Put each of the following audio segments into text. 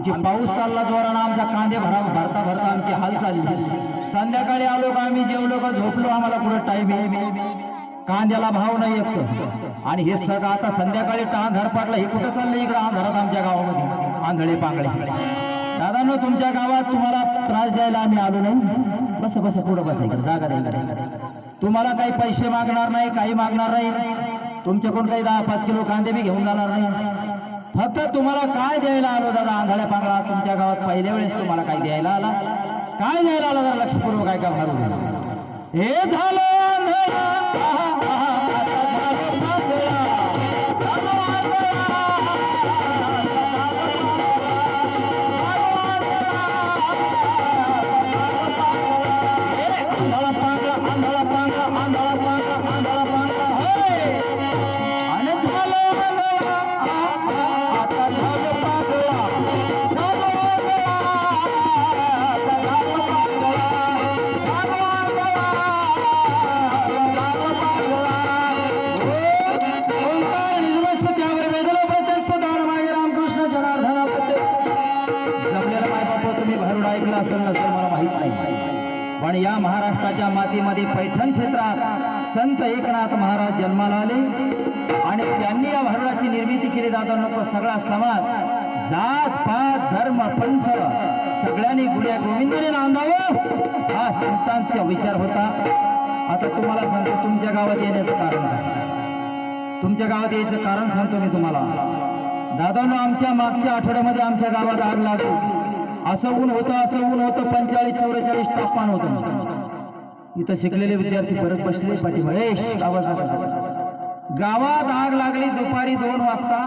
आमची पाऊस चालला जोरानं आमचा कांदे भरा भरता भरता आमची हाल चालली संध्याकाळी आलो का आम्ही जेवलो का झोपलो आम्हाला पुढे टाइम आहे. कांद्याला भाव नाही येत आणि हे सगळं आता संध्याकाळी आंधार पाडला हे कुठं चाललं इकडं? आंधारात आमच्या गावामध्ये. आंधळे पांगळे. दादांनो तुमच्या गावात तुम्हाला त्रास द्यायला आम्ही आलो नाही. बस बस पुढं बस जागा द्यायला तुम्हाला काही पैसे मागणार नाही काही मागणार नाही. तुमच्याकडून काही दहा पाच किलो कांदे बी घेऊन जाणार नाही. फक्त तुम्हाला काय द्यायला आलो दादा? आंधळ्या पांढरा तुमच्या गावात पहिल्या वेळेस तुम्हाला काय द्यायला आला? काय द्यायला आलो जरा लक्षपूर्वक काय का भारू हे झालं आंधळा, झालं संत एकनाथ महाराज जन्माला आले आणि त्यांनी या भारुडाची निर्मिती केली. दादा नको सगळा समाज जात पात धर्म पंथ सगळ्यांनी गुड्या गोविंदाने नांदावं हा संतांचा विचार होता. आता तुम्हाला सांगतो तुमच्या गावात येण्याचं कारण काय? तुमच्या गावात यायचं कारण सांगतो मी तुम्हाला. दादानो आमच्या मागच्या आठवड्यामध्ये आमच्या गावात आग लागली. असं ऊन होतं असं ऊन होतं पंचेचाळीस चौवेचाळीस तापमान होतं. इथं शिकलेले विद्यार्थी परत बसले पाठीमागे "एश, आवाज गावात आग लागली दुपारी दोन वाजता.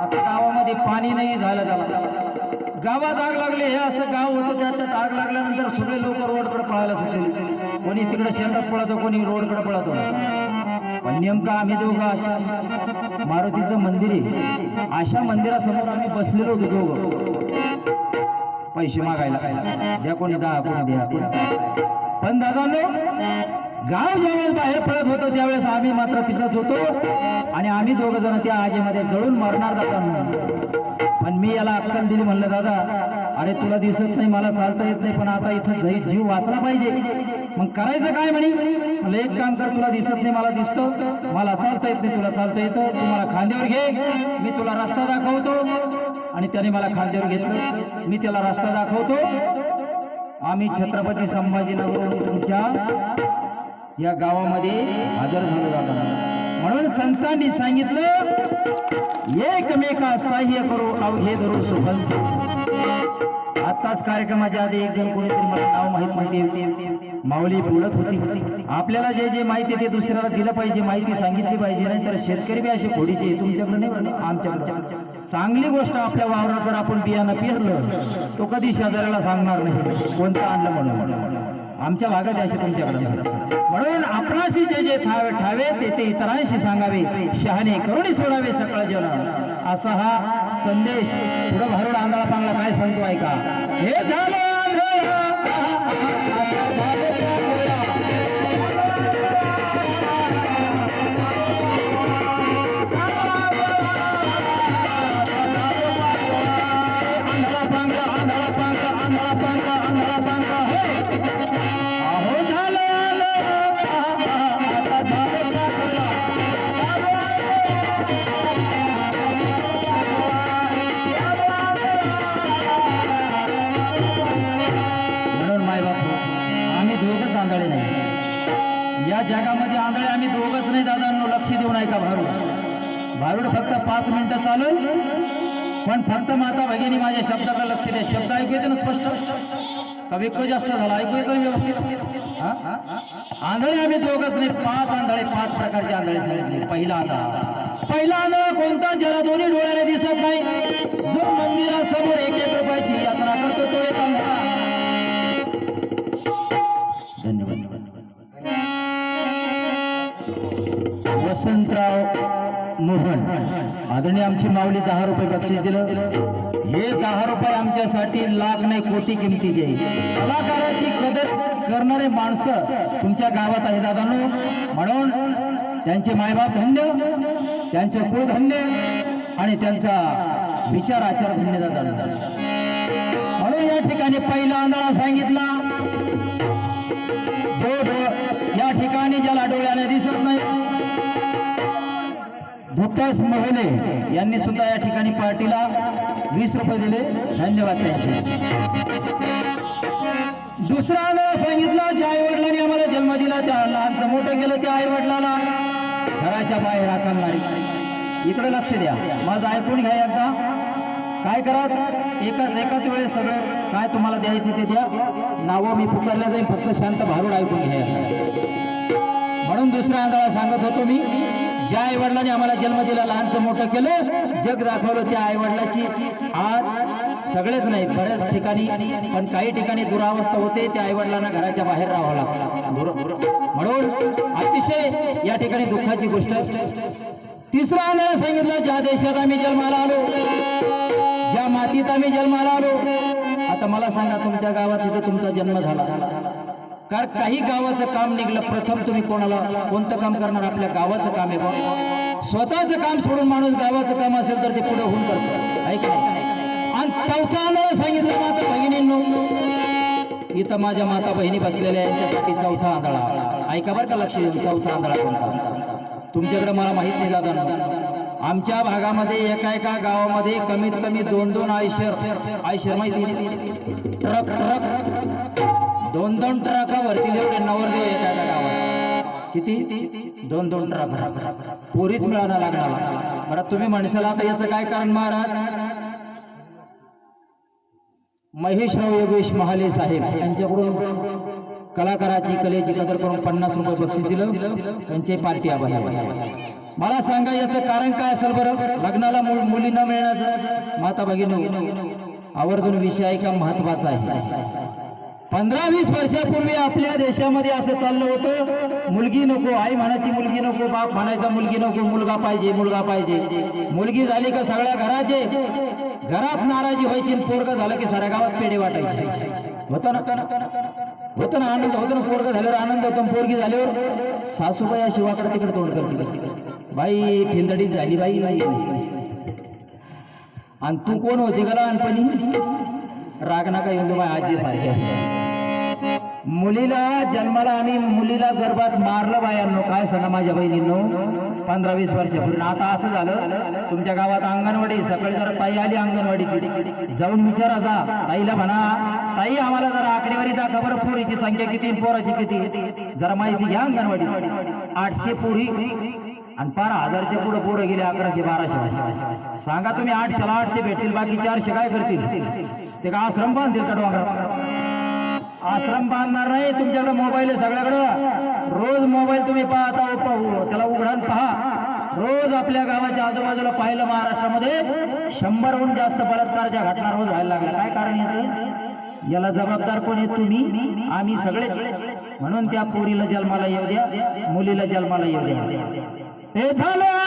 आता गावामध्ये पाणी नाही झालं त्याला. गावात आग लागली हे असं गाव होतं त्याच्यात आग लागल्यानंतर सगळे लोक रोडकडे पळायला सुटले. कोणी तिकडे शेतात पळतो कोणी रोडकडे पळतो. पण नेमकं आम्ही दोघं अशा मारुतीचं मंदिर आहे. अशा मंदिरासमोर आम्ही बसलेलो होतो दोघं. पैसे मागायला. द्या कोणी दहा कोणी द्या कोणी पण दादांनो गाव ज्यावेळेस बाहेर पडत होतो त्यावेळेस आम्ही मात्र तिथंच होतो. आणि आम्ही दोघ जण त्या आगीमध्ये जळून मरणार दादा पण मी याला अक्कल दिली म्हणलं दादा अरे तुला दिसत नाही मला चालता येत नाही पण आता इथं जाई जीव वाचला पाहिजे. मग करायचं काय म्हणे? म्हणलं एक काम कर तुला दिसत नाही मला दिसतं. मला चालता येत नाही तुला चालता येतं. तू मला खांद्यावर घे. मी तुला रस्ता दाखवतो. आणि त्याने मला खांद्यावर घेतलं. मी त्याला रस्ता दाखवतो. आम्ही छत्रपती संभाजीनगरहून तुमच्या या गावामध्ये हजर झालो जातो. म्हणून संतांनी सांगितलं एकमेका सहाय्य करू अवघे धरू सुपंथ आताच कार्यक्रमाच्या आधी एक जण कोणीतरी मला नाव माहीत माहिती माऊली बोलत होती. आपल्याला जे जे माहिती ते दुसऱ्याला दिलं पाहिजे माहिती सांगितली पाहिजे नाही तर शेतकरी बी असे खोडीचे तुमच्याकडे नाही बरं, आमच्याकडे चांगली गोष्ट आपल्या वावरात जर आपण बियाणं पेरलं तो कधी शेजाऱ्याला सांगणार नाही. कोणतं आणलं म्हणून? आमच्या भागात असे तुमच्याकडे म्हणून आपणाशी जे जे ठावे ठावे ते ते इतरांशी सांगावे. शहाणे करुणी सोडावे सकाळ जेवण असा हा संदेश पुढं भरून आंधळा पांगला काय सांगतो ऐका. हे झालं! आम्ही आंधळे नाही? या जगामध्ये आंधळे आम्ही दोघच नाही दादांनो लक्ष देऊन ऐका भारूड. भारूड फक्त पाच मिनिटं चालेल पण फक्त माता भगिनी माझ्या शब्दाकडे लक्ष द्या. शब्द ऐकू येते ना स्पष्ट? कवी को जास्त झाला? ऐकू येतो व्यवस्थित? आंधळे आम्ही दोघच नाही. पाच आंधळे पाच प्रकारचे आंधळे झाले. पहिला आंधळा. पहिला आंधळा कोणता? ज्याला दोन्ही डोळ्याने दिसत नाही. जो मंदिरासमोर एक वसंतराव मोहन. आदरणीय आमची माऊली दहा रुपये बक्षीस दिलं. हे दहा रुपये आमच्यासाठी लाख नाही कोटी किमतीचे कलाकाराची कदर करणारे माणसं तुमच्या गावात आहे दादांनो. म्हणून त्यांचे मायबाप धन्य त्यांचं कुळधन्य आणि त्यांचा विचार आचार धन्य दादा म्हणून या ठिकाणी पहिला आंधळा सांगितला. धुक्कास मोहले यांनी सुद्धा या ठिकाणी पार्टीला वीस रुपये दिले. धन्यवाद त्यांचे. दुसरा आंधळा सांगितलं ज्या आई वडिलांनी आम्हाला जन्म दिला त्या लहानचं मोठं केलं त्या आई वडिलाला घराच्या बाहेर हाकलणारी इकडे लक्ष द्या. माझं ऐकून घ्या एकदा. काय करा? एकाच एकाच वेळेस सगळं काय तुम्हाला द्यायचं ते द्या. नावं मी पुकारल्या जाईल फक्त शांत भारूड ऐकून घ्या. म्हणून दुसऱ्या आंधळा सांगत होतो मी ज्या आई वडिलांनी आम्हाला जन्म दिला लहानचं मोठं केलं जग दाखवलं त्या आई वडिलाची आज सगळेच नाही बऱ्याच ठिकाणी पण काही ठिकाणी दुरावस्था होते त्या आई वडिलांना घराच्या बाहेर राहावं लागतं. म्हणून अतिशय या ठिकाणी दुःखाची गोष्ट. तिसरा आम्हाला सांगितलं ज्या देशात आम्ही जन्माला आलो ज्या मातीत आम्ही जन्माला आलो. आता मला सांगा तुमच्या गावात इथे तुमचा जन्म झाला. कारण काही गावाचं काम निघलं प्रथम तुम्ही कोणाला कोणतं काम करणार? आपल्या गावाचं काम आहे बा स्वतःचं काम सोडून माणूस गावाचं काम असेल तर ते पुढे होऊन करतो. ऐक आणि चौथा सांगितलं माता भगिनींनो इथं माझ्या माता बहिणी बसलेल्या यांच्यासाठी चौथा आंधळा. ऐका बरं का लक्ष देऊन चौथा आंधळा कोणता? तुमच्याकडे मला माहीत नाही दादा. आमच्या भागामध्ये एका एका गावामध्ये कमीत कमी दोन दोन आयशर आयशर माहिती ट्रक ट्रक. दोन दोन ट्रकावरती एवढे नवरदेव येतात गावात. किती? दोन दोन ट्रक. पोरीच मिळायला लागणार. बरं तुम्ही माणसाला आता याचं काय कारण महाराज? महेशराव योगेश महाले साहेब यांच्याकडून कलाकाराची कलेची कदर करून पन्नास रुपये बक्षीस दिलं. त्यांचे पार्टी आभार मला सांगा याचं कारण काय असेल बरं? लग्नाला मु- मुली न मिळण्याचं. माता भगिनी आवर्जून विषय आहे महत्त्वाचा आहे. पंधरा वीस वर्षापूर्वी आपल्या देशामध्ये असं चाललं होतं. मुलगी नको आई म्हणायची मुलगी नको बाप म्हणायचा मुलगी नको मुलगा पाहिजे मुलगा पाहिजे. मुलगी झाली का सगळ्या घराचे? घरात नाराजी व्हायची पोरग झालं की साऱ्या गावात पेढे वाटायचे. होतं ना? होतं ना? आनंद होतो ना? पोरग झाल्यावर आनंद होतो पोरगी झाल्यावर सासूबाई अशी वाकडं तिकडे तोंड करते बाई फिंदडी झाली बाई. आणि तू कोण होती का लहानपणी? राग नका येऊन दे आजी सारख्या मुलीला जन्माला आम्ही मुलीला गर्भात मारलं बायांनो. काय सांगा माझ्या बहिणींनो? पंधरा वीस वर्षापूर्वी आता असं झालं तुमच्या गावात अंगणवाडी सकाळी जरा ताई आली अंगणवाडीची. जाऊन विचारा जा. ताईला म्हणा ताई आम्हाला जरा आकडेवारी दाखवा बरं. पोरीची संख्या किती पोराची किती? जरा माहिती घ्या अंगणवाडी आठशे पोरी. आणि बारा हजारचे पुढे पोरं गेले अकराशे बाराशे. सांगा तुम्ही आठशेला आठशे भेटतील बाकी चारशे काय करतील? ते का आश्रम बांधतील का डोंगरात आश्रम बांधणार नाही तुमच्याकडे मोबाईल आहे सगळ्याकडं. रोज मोबाईल तुम्ही पाहता पाहू त्याला उघडान पहा. रोज आपल्या गावाच्या आजूबाजूला पाहिलं महाराष्ट्रामध्ये शंभरहून जास्त बलात्कारच्या घटना रोज व्हायला लागल्या. काय कारण याचं? याला जबाबदार कोण आहे? तुम्ही आम्ही सगळेच. म्हणून त्या पोरीला जन्माला येऊ द्या मुलीला जन्माला येऊ द्या. हे झालं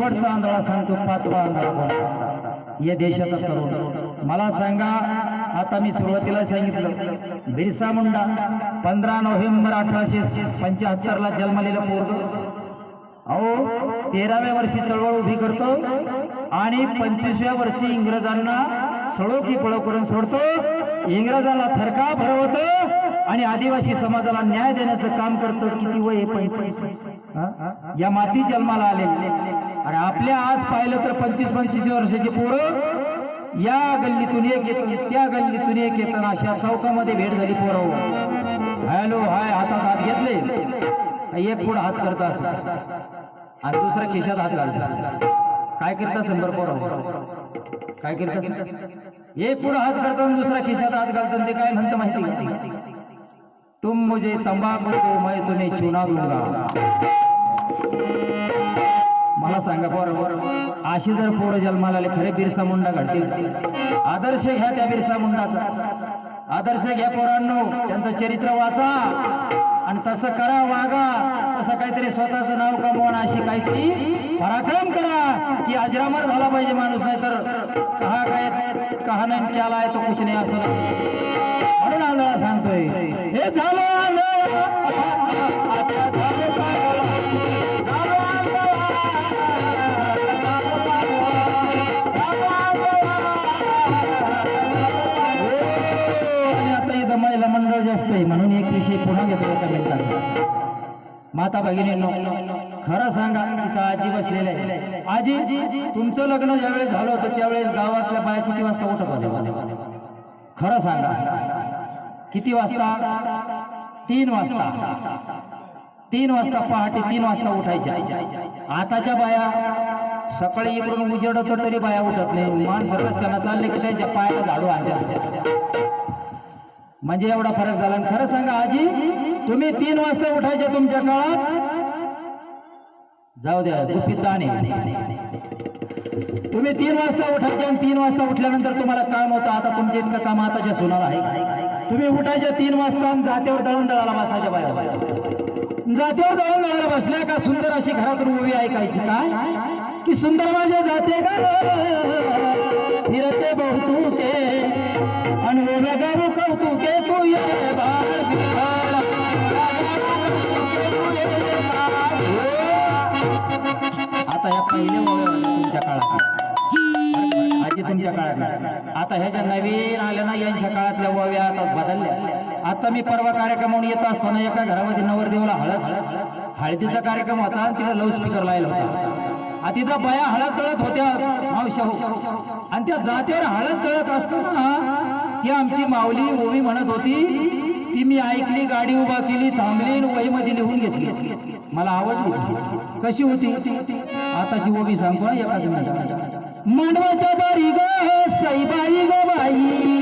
शेवटचा आंधळा सांगतो पाचवा आंधळा या देशाचा तरुण. मला सांगा आता मी सुरुवातीला सांगितलं बिरसा मुंडा पंधरा नोव्हेंबर अठराशे पंच्याहत्तर ला जन्मलेलं पोरग. अहो तेराव्या वर्षी चळवळ उभी करतो आणि पंचवीसव्या वर्षी इंग्रजांना सळो की पळो करून सोडतो. इंग्रजाला थरका भरवतो आणि आदिवासी समाजाला न्याय देण्याचं काम करतो किती वय पंचवीस. या माती जन्माला आले आणि आपल्या आज पाहिलं तर पंचवीस पंचवीस वर्षाची पोरं या गल्लीतून एक येत त्या गल्लीतून एक येताना अशा चौकामध्ये भेट झाली पोरं. हॅलो हाय हातात हात घेतले. एक पुढे हात करत असत आणि दुसऱ्या खिशात हात घालतात. काय करत असेल बरं पोरं? काय करत असेल? एक पुढे हात करताना दुसरा दुसऱ्या खिशात हात घालतात ते काय म्हणतं माहिती तुम मुझे तंबाखू दो मैं तुम्हें चुना दूंगा। मला सांगा बरोबर अशी जर पोरं जन्माला आले खरे बिरसा मुंडा घडतील आदर्श घ्या त्या बिरसा मुंडाचा. आदर्श घ्या पोरांनो त्यांचं चरित्र वाचा आणि तसं करा वागा. तसं काहीतरी स्वतःचं नाव कमवा अशी काहीतरी पराक्रम करा की अजरामर झाला पाहिजे माणूस नाही तर कहा काय कहा नाही केला आहे तो कुछ नाही असं झालं आलं. सांगतोय हे झालं आंधळा, हो, महिला मंडळ जास्त आहे म्हणून एक विषय पुन्हा घेतो एका मिनिटाचा माता भगिनी खरं सांगा का आजी बसलेले आजी तुमचं लग्न ज्यावेळेस झालं होतं त्यावेळेस गावातल्या बाया किती वाजता उठत होत्या खरं सांगा. किती वाजता? तीन वाजता. तीन वाजता पहाटे तीन वाजता उठायच्या. आताच्या बाया सकाळी इकडून उजेडतो तरी बाया उठत नाही. माणसं रस्त्यानं चालले की त्यांच्या पायाला झाडू आणल्या म्हणजे एवढा फरक झाला. आणि खरं सांगा आजी तुम्ही तीन वाजता उठायच्या तुमच्या काळात? जाऊ द्या गुपित तुम्ही तीन वाजता उठायचे आणि तीन वाजता उठल्यानंतर तुम्हाला काम होतं. आता तुमचे इतकं काम आताच्या सुनाला आहे. तुम्ही उठायच्या तीन वाजता आणि जात्यावर दळण दळाला मासाच्या बाहेर. जात्यावर दळण दळाला बसल्या का सुंदर अशी घरातून उभी ऐकायची काय? की सुंदर माझे जाते का फिरते बहुतुके आणि उभ्या गाऊ कौतुके तू ये बाळ आता या पहिल्या तुमच्या काळात आता ह्या ज्या नवीन आल्या ना यांच्या काळातल्या वव्या आता बदलल्या. आता मी परवा कार्यक्रमावर येत असताना एका घरामध्ये नवरदेवाला हळद हळदीचा कार्यक्रम होता आणि तिला लाऊड स्पीकर लायला होता. आणि तिथं बाया हळद तळत होत्या मावशा हो. आणि त्या जातीवर हळद तळत असताना ती आमची माऊली ओवी म्हणत होती ती मी ऐकली गाडी उभा केली थांबली आणि वहीमध्ये लिहून घेतली. मला आवडली. कशी होती? आताची ओबी सांगतो एका मांडवाच्या बारी ग सईबाई ग बाई.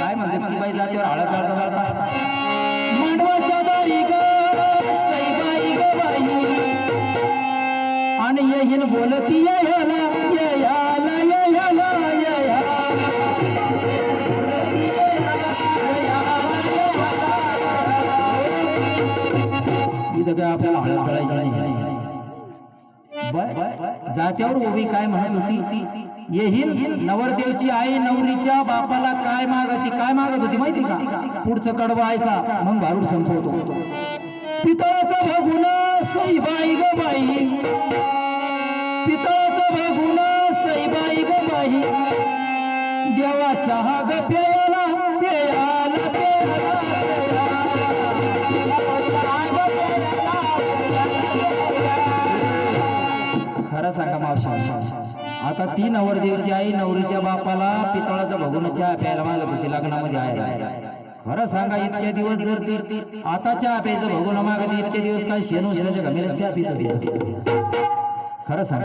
काय म्हणते ती बाई जाते हळद हळद मांडवाच्या बारी ग सईबाई ग बाई. आणि येईन बोलती याला याला याला याला जात्यावर उभी काय म्हणत होती? येहील नवरदेवची आई नवरीच्या बापाला काय मागती काय मागत होती माहिती का? पुढचं कडवं ऐका मग भारूड संपवतो. पितळाचा भगुन सईबाई ग बाई. पितळाचा भगुन सईबाई ग बाई. देवाच्या हा ग प्यायला आता ती नवरदेवची आई नवरीच्या बापाला पितळाचा भगुन चहा प्यायला मागत होती लग्नामध्ये आहे. खरं सांगा इतके दिवस जर ती आता चहा प्यायचं भगुन मागत इतके दिवस काय शेणू शेणाच्या गमेला चहा पित खरं सांग.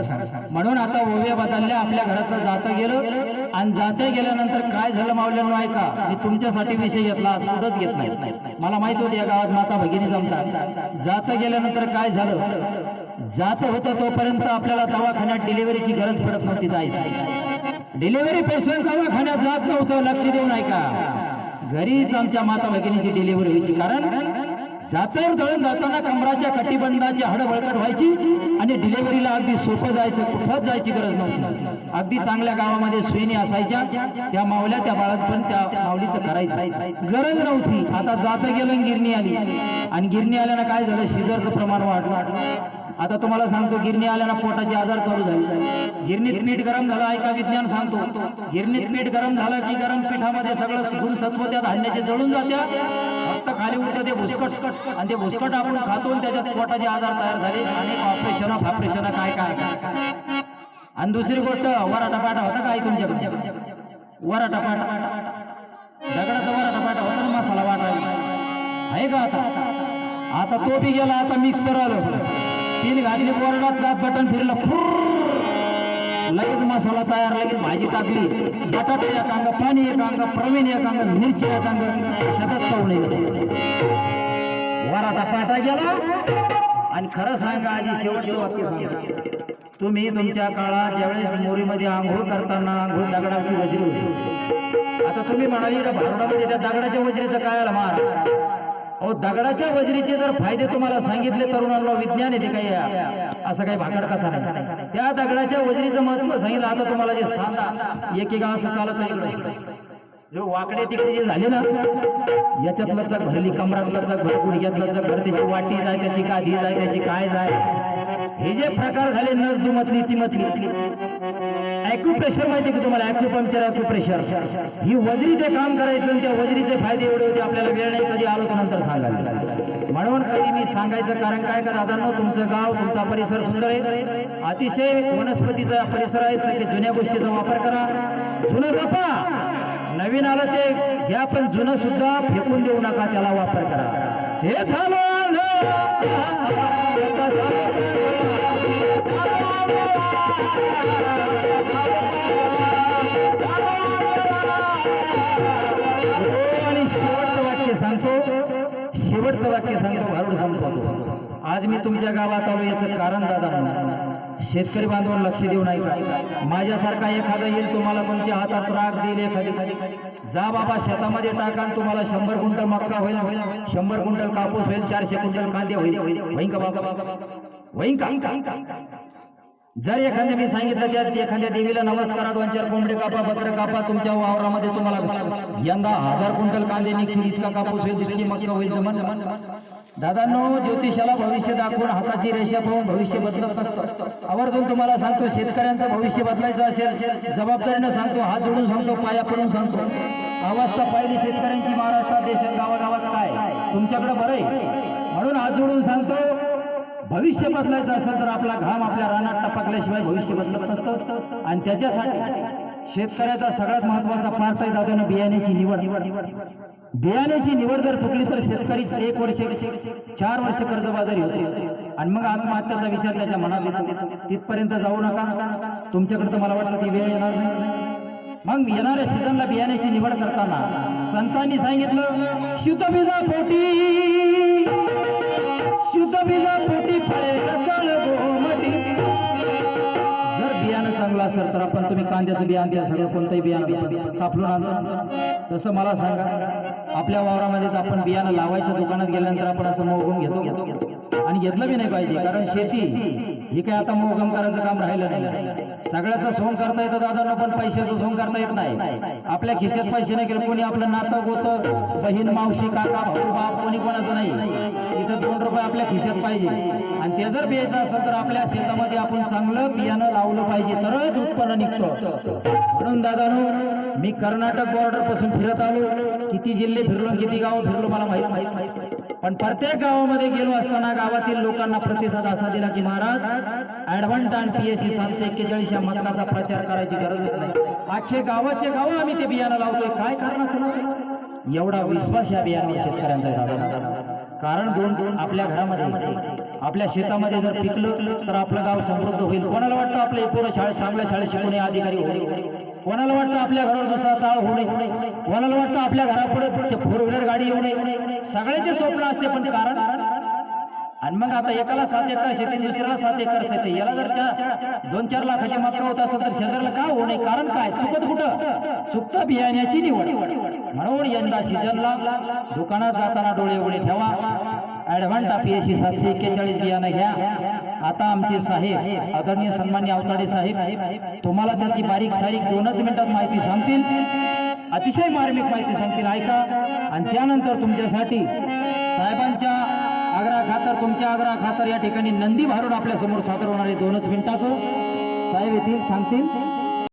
म्हणून आता ओव्या बदलल्या आपल्या घरातलं जातं गेलं आणि जाते गेल्यानंतर काय झालं मावल्यानं ऐका मी तुमच्यासाठी विषय घेतला आज कुठंच घेत नाही. मला माहीत होती या गावात माता भगिनी जमतात. जातं गेल्यानंतर काय झालं? जात होतं तोपर्यंत आपल्याला दवाखान्यात डिलिव्हरीची गरज पडत नव्हती जायची. डिलिव्हरी पेशंट दवाखान्यात जात नव्हतं लक्ष देऊन ऐका. घरीच आमच्या माता भगिनीची डिलिव्हरी व्हायची. कारण जात्यावर दळून जाताना कमराच्या कटिबंधाची हाड बळकट व्हायची आणि डिलिव्हरीला अगदी सोपं जायचं कुठंच जायची गरज नव्हती. अगदी चांगल्या गावामध्ये सुईनी असायच्या. त्या मावल्या त्या बाळात पण त्या माऊलीचं करायचं. गरज नव्हती. आता जात गेलं गिरणी आली. आणि गिरणी आल्यानं काय झालं? शिजरचं प्रमाण वाढलं. आता तुम्हाला सांगतो गिरणी आल्यानं पोटाचे आजार चालू झाले. गिरणीत पीठ गरम झालं ऐका विज्ञान सांगतो. गिरणीत पीठ गरम झालं की गरम पिठामध्ये सगळं गुण सत्व त्या धान्याचे जळून जात्या. फक्त खाली उडतं ते भुसकट. आणि ते भुसकट आपण खातो आणि त्याच्यात पोटाचे आजार तयार झाले. अनेक ऑपरेशन ऑपरेशन काय काय असं. आणि दुसरी गोष्ट वराटा पाटा होता काय तुमच्याकडे? वराटा पाटा दगडाचा वराटा पाटा होता ना मसाला वाटायला. आहे का आता? आता तो बी गेला आता मिक्सर आलं. तीन घातली बोर्डात दात बटन फिरलं फुर्र. लगेच मसाला तयार लगेच भाजी टाकली. बटाटे एक अंग पाणी एक अंग प्रवीण एक अंग मिरची एक अंग. सगळं चव नाही पाटा गेला. आणि खरं सांगा आजी शेवटचं वाक्य तुम्ही तुमच्या काळात ज्यावेळेस मोरीमध्ये आंघोळ करताना आंघोळ दगडाची वजरी होती. आता तुम्ही म्हणाली भारतामध्ये त्या दगडाच्या वजरीचं काय आलं मार अहो दगडाच्या वजरीचे जर फायदे तुम्हाला सांगितले तरुणांना विज्ञान येते काही. असं काही भाकड कथा नाही. त्या दगडाच्या वजरीचं महत्त्व सांगितलं. आता तुम्हाला जे सांगा एकेका असं चालत आहे जो वाकडे तिकडे जे झाले ना याच्यातलं चक भरली कमरातलं चक भर गुडघ्यातलं चक भर त्याची वाटी जाय त्याची गादी जाय त्याची काय जाय. हे जे प्रकार झाले नस दुमतली ती मतली प्रेशर माहिती की तुम्हाला? ॲक्युपंक्चर प्रेशर ही वजरी ते काम करायचं आणि त्या वजरीचे फायदे एवढे होते आपल्याला वेळ नाही कधी आलो तर नंतर सांगायला. म्हणून कधी मी सांगायचं कारण काय का दादांनो तुमचं गाव तुमचा परिसर सुंदर आहे. अतिशय वनस्पतीचा परिसर आहे सगळे जुन्या गोष्टीचा वापर करा. जुनं जपा. नवीन आलं ते घ्या पण जुनं सुद्धा फेकून देऊ नका त्याला वापर करा. हे झालं. वाक्य सांगतो भारूड सांगतो आज मी तुमच्या गावात आलो याचं कारण दादा शेतकरी बांधवांना लक्ष देऊ नाही का माझ्यासारखा एखादा येईल तुम्हाला तुमच्या हातात राग देईल एखादी. जा बाबा शेतामध्ये टाका तुम्हाला शंभर क्विंटल मक्का होईल शंभर क्विंटल कापूस होईल चारशे क्विंटल कांदे होईल. होईन का बाबा? होईन का? जर एखाद्या मी सांगितलं त्यात एखाद्या देवीला नमस्कार दोन चार कोंबडे कापा बकर कापा तुमच्या वावरामध्ये तुम्हाला यंदा हजार क्विंटल कांदे निघतील इतका कापूस होईल इतकी मक्का होईल जमन जमन. दादांनो ज्योतिषाला भविष्य दाखवून हाताची रेषा पाहून भविष्य बदलत असतं. आवर्जून तुम्हाला सांगतो शेतकऱ्यांचं भविष्य बदलायचं असेल जबाबदारीनं सांगतो हात जोडून सांगतो पाया पडून सांगतो. अवस्था पाहिली शेतकऱ्यांची महाराष्ट्रात देशात गावागावात काय? तुमच्याकडे बरं आहे म्हणून हात जोडून सांगतो भविष्य बदलायचं असेल तर आपला घाम आपल्या रानात टपकल्याशिवाय भविष्य बदलत नसतं. आणि त्याच्यासाठी शेतकऱ्याचा सगळ्यात महत्त्वाचा पार्ट आहे दादानं बियाण्याची निवड. बियाण्याची निवड जर चुकली तर शेतकरी एक वर्ष चार वर्ष कर्जबाजारी होते. आणि मग आत्महत्याचा विचार त्याच्या मनात येतो. तिथपर्यंत जाऊ नका. तुमच्याकडचं मला वाटतं ती वेळ येणार नाही. मग येणाऱ्या सीझनला बियाण्याची निवड करताना संतांनी सांगितलं शुद्ध बीजा पोटी शुद्ध बीजा पोटी फळे जर बियाणं चांगलं असेल तर आपण तुम्ही कांद्याचं बियाणं द्या सगळं कोणतंही बियाणं आपण चापलून आणतो तसं मला सांगा. आपल्या वावरामध्ये आपण बियाणं लावायचं दुकानात गेल्यानंतर आपण असं मोगम घेतो. घेतो आणि घेतलं बी नाही पाहिजे कारण शेती ही काय आता मोगम करायचं काम राहिलं नाही. सगळ्याचं सोंग करता येतं दादा पण पैशाचं सोंग करता येत नाही. आपल्या खिशात पैसे नाही केले कोणी आपलं नातं गोत बहीण मावशी काका भाऊ बाप कोणी कोणाचं नाही. इथं दोन रुपये आपल्या खिशात पाहिजे. आणि ते जर बियायचं असेल तर आपल्या शेतामध्ये आपण चांगलं बियाणं लावलं पाहिजे तरच उत्पन्न निघतं. म्हणून दादानो मी कर्नाटक बॉर्डरपासून फिरत आलो. किती जिल्हे फिरलो किती गाव फिरलो मला माहीत माहीत पण प्रत्येक गावामध्ये गेलो असताना गावातील लोकांना प्रतिसाद असा दिला की महाराज ऍडव्हान्ट आणि पीएससी सातशे एक्केचाळीस या मतदाचा प्रचार करायची गरज नाही. आजचे गावाचे गाव आम्ही ते बियाणं लावतोय. काय कारण असं एवढा विश्वास या बियाण्यावर शेतकऱ्यांचा झाला कारण दोन दोन आपल्या घरामध्ये आपल्या शेतामध्ये जर पिकलं तर आपलं गाव समृद्ध होईल. कोणाला वाटतं आपले पोरं शाळेत चांगल्या शाळेत शिकवणे अधिकारी होईल? कोणाला वाटतं आपल्या घरावर दुसरा चाळ होणे कोणाला वाटतं आपल्या घरापुढे फोर व्हीलर गाडी येऊ नये? सगळ्याचे स्वप्न असते पण कारण? आणि मग आता एकाला सात एकर शेती दुसऱ्याला सात एकर शेती. याला जर चा- दोन चार लाखाची मात्र होत असेल तर शेजारला का होऊ नये? कारण काय? चुकत कुठं? चुकतं बियाण्याची निवड. म्हणून यंदा सीजनला दुकानात जाताना डोळे उघडे ठेवा. ऍडव्हान्टा पीएससी सातशे एक्केचाळीस बियाणं घ्या. आता आमचे साहेब आदरणीय सन्मान्य अवताडे साहेब तुम्हाला त्याची बारीक सारीक दोनच मिनिटात माहिती सांगतील. अतिशय मार्मिक माहिती सांगतील ऐका. आणि त्यानंतर तुमच्यासाठी साहेबांच्या आग्रा खातर तुमच्या आग्रा खातर या ठिकाणी नंदी भारून आपल्यासमोर सादर होणार आहे दोनच मिनिटाचं. साहेब येथील सांगतील.